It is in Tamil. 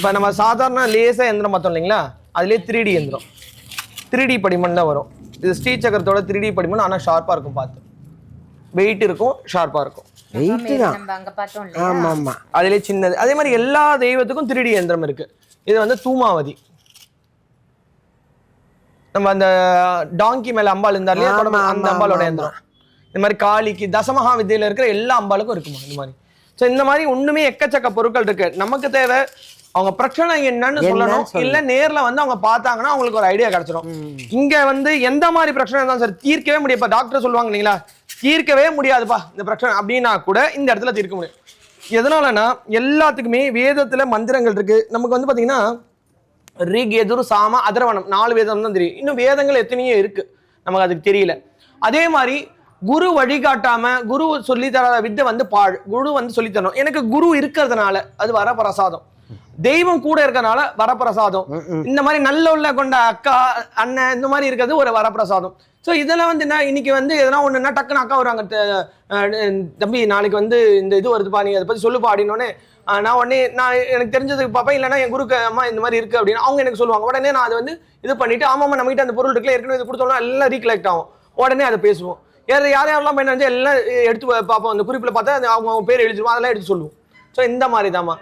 இப்போ நம்ம சாதாரண லேசாக எந்திரம் பார்த்தோம் இல்லைங்களா? அதுலேயே த்ரீ டி எந்திரம். த்ரீ டி படிமன் தான் வரும். இது ஸ்ரீ சக்கரத்தோட த்ரீ டி படிமன் ஆனால் ஷார்ப்பாக இருக்கும் பார்த்து. வெயிட் இருக்கும் ஷார்ப்பாக இருக்கும். வெயிட்டு தான் நம்ம அங்க பார்த்தோம் இல்லையா? ஆமா ஆமா அதுலேயே சின்னது. அதே மாதிரி எல்லா தெய்வத்துக்கும் த்ரீ டி எந்திரம் இருக்கு. இது வந்து தூமாவதி. நம்ம அந்த டாங்கி மேல அம்பாள் இருந்தார் அந்த அம்பாளோட எந்திரம். இந்த மாதிரி காளிக்கு தசமகா வித்தியில இருக்கிற எல்லா அம்பாளுக்கும் இருக்குமா இந்த மாதிரி? ஸோ இந்த மாதிரி ஒண்ணுமே எக்கச்சக்க பொருட்கள் இருக்கு. நமக்கு தேவை அவங்க பிரச்சனை என்னன்னு சொல்லணும். இல்ல நேர்ல வந்து அவங்க பார்த்தாங்கன்னா அவங்களுக்கு ஒரு ஐடியா கிடைச்சிடும் இங்க வந்து எந்த மாதிரி பிரச்சனை இருந்தாலும் சார் தீர்க்கவே முடியும் இப்ப டாக்டர் சொல்லுவாங்க இல்லைங்களா? தீர்க்கவே முடியாதுப்பா இந்த பிரச்சனை அப்படின்னா கூட இந்த இடத்துல தீர்க்க முடியும். எதனாலனா எல்லாத்துக்குமே வேதத்துல மந்திரங்கள் இருக்கு. நமக்கு வந்து பாத்தீங்கன்னா ரிக் எதிர் சாம அதர்வனம் நாலு வேதம் தான் தெரியும். இன்னும் வேதங்கள் எத்தனையோ இருக்கு. நமக்கு அதுக்கு தெரியல. அதே மாதிரி குரு வழிகாட்டாம குரு சொல்லி தராத வித்தை வந்து பாழ். குரு வந்து சொல்லி தரணும். எனக்கு குரு இருக்கிறதுனால அது வரப்பிரசாதம். தெய்வம் கூட இருக்கறனால வரப்பிரசாதம். இந்த மாதிரி நல்ல உள்ள கொண்ட அக்கா அண்ணன் இந்த மாதிரி இருக்கிறது ஒரு வரப்பிரசாதம். ஸோ இதெல்லாம் வந்து என்ன இன்னைக்கு வந்து எதனா ஒண்ணுன்னா டக்குன்னு அக்கா வருவாங்க தம்பி நாளைக்கு வந்து இந்த இது வருதுப்பா நீ அதை பத்தி சொல்லுப்பா அப்படின்னோடனே நான் உடனே நான் எனக்கு தெரிஞ்சதுக்கு பார்ப்பேன் இல்லைன்னா என் குருக்கு அம்மா இந்த மாதிரி இருக்கு அப்படின்னு அவங்க எனக்கு சொல்லுவாங்க. உடனே நான் அதை வந்து இது பண்ணிட்டு ஆமாம்மா நம்ம கிட்ட அந்த பொருள் இருக்குல்ல ஏற்கனவே இது கொடுத்தோம்னா எல்லாம் ரீகலெக்ட் ஆகும். உடனே அதை பேசுவோம். யார் யார் யாரெல்லாம் பயணம் எல்லாம் எடுத்து பார்ப்போம். அந்த குறிப்பில் பார்த்தா அவங்க அவங்க பேர் எழுதிடுவோம் அதெல்லாம் எடுத்து சொல்லுவோம். ஸோ இந்த மாதிரி தாம்மா